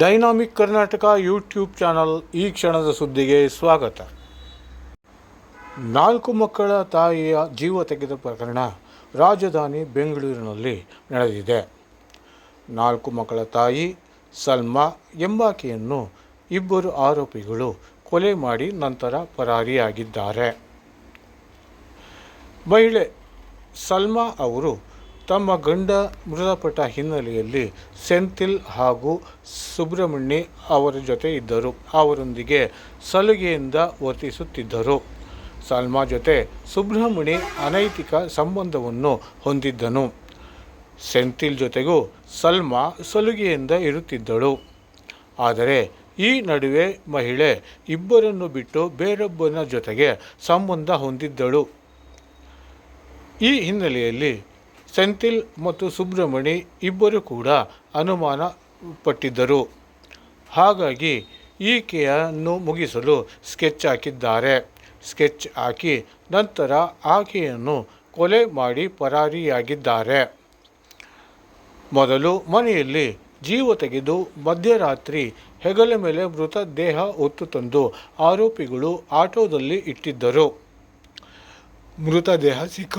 Dynamic Karnataka YouTube channel ಈ ಕ್ಷಣದ ಸುದ್ದಿಗೆ ಸ್ವಾಗತ. ನಾಲ್ಕು ಮಕ್ಕಳ ತಾಯಿಯ ಜೀವ ತೆಗೆದ ಪ್ರಕರಣ ರಾಜಧಾನಿ ಬೆಂಗಳೂರಿನಲ್ಲಿ ನಡೆದಿದೆ. ನಾಲ್ಕು ಮಕ್ಕಳ ತಾಯಿ ಸಲ್ಮಾ ಎಂಬಾಕೆಯನ್ನು ಇಬ್ಬರು ಆರೋಪಿಗಳು ಕೊಲೆ ಮಾಡಿ ನಂತರ ಪರಾರಿಯಾಗಿದ್ದಾರೆ. ಮಹಿಳೆ ಸಲ್ಮಾ ಅವರು ತಮ್ಮ ಗಂಡ ಮೃತಪಟ್ಟ ಹಿನ್ನೆಲೆಯಲ್ಲಿ ಸೆಂಥಿಲ್ ಹಾಗೂ ಸುಬ್ರಹ್ಮಣ್ಯ ಅವರ ಜೊತೆ ಇದ್ದರು. ಅವರೊಂದಿಗೆ ಸಲುಗೆಯಿಂದ ವರ್ತಿಸುತ್ತಿದ್ದರು. ಸಲ್ಮಾ ಜೊತೆ ಸುಬ್ರಹ್ಮಣ್ಯ ಅನೈತಿಕ ಸಂಬಂಧವನ್ನು ಹೊಂದಿದ್ದನು. ಸೆಂಥಿಲ್ ಜೊತೆಗೂ ಸಲ್ಮಾ ಸಲುಗೆಯಿಂದ ಇರುತ್ತಿದ್ದಳು. ಆದರೆ ಈ ನಡುವೆ ಮಹಿಳೆ ಇಬ್ಬರನ್ನು ಬಿಟ್ಟು ಬೇರೊಬ್ಬನ ಜೊತೆಗೆ ಸಂಬಂಧ ಹೊಂದಿದ್ದಳು. ಈ ಹಿನ್ನೆಲೆಯಲ್ಲಿ ಸೆಂಥಿಲ್ ಮತ್ತು ಸುಬ್ರಹ್ಮಣಿ ಇಬ್ಬರು ಕೂಡ ಅನುಮಾನ ಪಟ್ಟಿದ್ದರು ಹಾಗಾಗಿ ಈಕೆಯನ್ನು ಮುಗಿಸಲು ಸ್ಕೆಚ್ ಹಾಕಿದ್ದಾರೆ. ಸ್ಕೆಚ್ ಹಾಕಿ ನಂತರ ಆಕೆಯನ್ನು ಕೊಲೆ ಮಾಡಿ ಪರಾರಿಯಾಗಿದ್ದಾರೆ. ಮೊದಲು ಮನೆಯಲ್ಲಿ ಜೀವ ತೆಗೆದು ಮಧ್ಯರಾತ್ರಿ ಹೆಗಲ ಮೇಲೆ ಮೃತದೇಹ ಹೊತ್ತು ತಂದು ಆರೋಪಿಗಳು ಆಟೋದಲ್ಲಿ ಇಟ್ಟಿದ್ದರು. ಮೃತದೇಹ ಸಿಕ್ಕ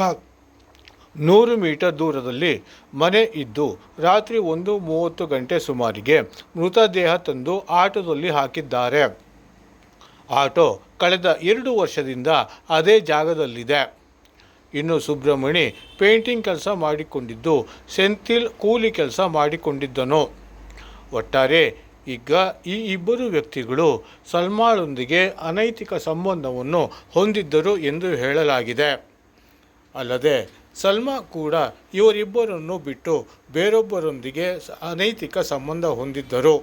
ನೂರು ಮೀಟರ್ ದೂರದಲ್ಲಿ ಮನೆ ಇದ್ದು ರಾತ್ರಿ ಒಂದು ಮೂವತ್ತು ಗಂಟೆ ಸುಮಾರಿಗೆ ಮೃತದೇಹ ತಂದು ಆಟೋದಲ್ಲಿ ಹಾಕಿದ್ದಾರೆ. ಆಟೋ ಕಳೆದ ಎರಡು ವರ್ಷದಿಂದ ಅದೇ ಜಾಗದಲ್ಲಿದೆ. ಇನ್ನು ಸುಬ್ರಹ್ಮಣಿ ಪೇಂಟಿಂಗ್ ಕೆಲಸ ಮಾಡಿಕೊಂಡಿದ್ದು, ಸೆಂಥಿಲ್ ಕೂಲಿ ಕೆಲಸ ಮಾಡಿಕೊಂಡಿದ್ದನು. ಒಟ್ಟಾರೆ ಈಗ ಈ ಇಬ್ಬರು ವ್ಯಕ್ತಿಗಳು ಸಲ್ಮಾಳೊಂದಿಗೆ ಅನೈತಿಕ ಸಂಬಂಧವನ್ನು ಹೊಂದಿದ್ದರು ಎಂದು ಹೇಳಲಾಗಿದೆ. ಅಲ್ಲದೆ ಸಲ್ಮಾ ಕೂಡ ಇವರಿಬ್ಬರನ್ನು ಬಿಟ್ಟು ಬೇರೊಬ್ಬರೊಂದಿಗೆ ಅನೈತಿಕ ಸಂಬಂಧ ಹೊಂದಿದ್ದರು.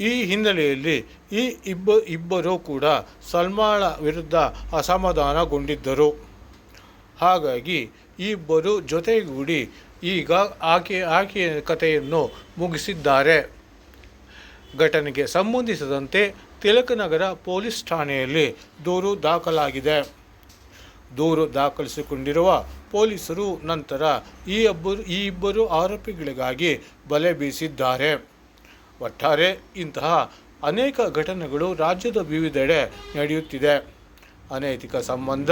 ಈ ಹಿನ್ನೆಲೆಯಲ್ಲಿ ಈ ಇಬ್ಬ, ಇಬ್ಬರು ಕೂಡ ಸಲ್ಮಾಳ ವಿರುದ್ಧ ಅಸಮಾಧಾನಗೊಂಡಿದ್ದರು. ಹಾಗಾಗಿ ಇಬ್ಬರು ಜೊತೆಗೂಡಿ ಈಗ ಆಕೆ ಆಕೆಯ ಕಥೆಯನ್ನು ಮುಗಿಸಿದ್ದಾರೆ. ಘಟನೆಗೆ ಸಂಬಂಧಿಸಿದಂತೆ ತಿಲಕನಗರ ಪೊಲೀಸ್ ಠಾಣೆಯಲ್ಲಿ ದೂರು ದಾಖಲಾಗಿದೆ. ದೂರು ದಾಖಲಿಸಿಕೊಂಡಿರುವ ಪೊಲೀಸರು ನಂತರ ಈ ಇಬ್ಬರು ಈ ಇಬ್ಬರು ಆರೋಪಿಗಳಿಗಾಗಿ ಬಲೆ ಬೀಸಿದ್ದಾರೆ. ಒಟ್ಟಾರೆ ಇಂತಹ ಅನೇಕ ಘಟನೆಗಳು ರಾಜ್ಯದ ವಿವಿಧೆಡೆ ನಡೆಯುತ್ತಿದೆ. ಅನೈತಿಕ ಸಂಬಂಧ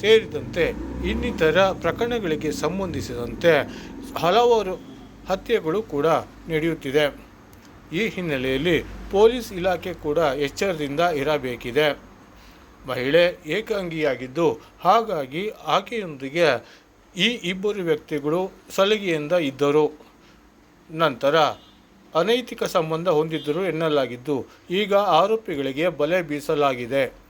ಸೇರಿದಂತೆ ಇನ್ನಿತರ ಪ್ರಕರಣಗಳಿಗೆ ಸಂಬಂಧಿಸಿದಂತೆ ಹಲವಾರು ಹತ್ಯೆಗಳು ಕೂಡ ನಡೆಯುತ್ತಿದೆ. ಈ ಹಿನ್ನೆಲೆಯಲ್ಲಿ ಪೊಲೀಸ್ ಇಲಾಖೆ ಕೂಡ ಎಚ್ಚರದಿಂದ ಇರಬೇಕಿದೆ. ಮಹಿಳೆ ಏಕಾಂಗಿಯಾಗಿದ್ದು, ಹಾಗಾಗಿ ಆಕೆಯೊಂದಿಗೆ ಈ ಇಬ್ಬರು ವ್ಯಕ್ತಿಗಳು ಸಲಿಗೆಯಿಂದ ಇದ್ದರು. ನಂತರ ಅನೈತಿಕ ಸಂಬಂಧ ಹೊಂದಿದ್ದರು ಎನ್ನಲಾಗಿದ್ದು, ಈಗ ಆರೋಪಿಗಳಿಗೆ ಬಲೆ ಬೀಸಲಾಗಿದೆ.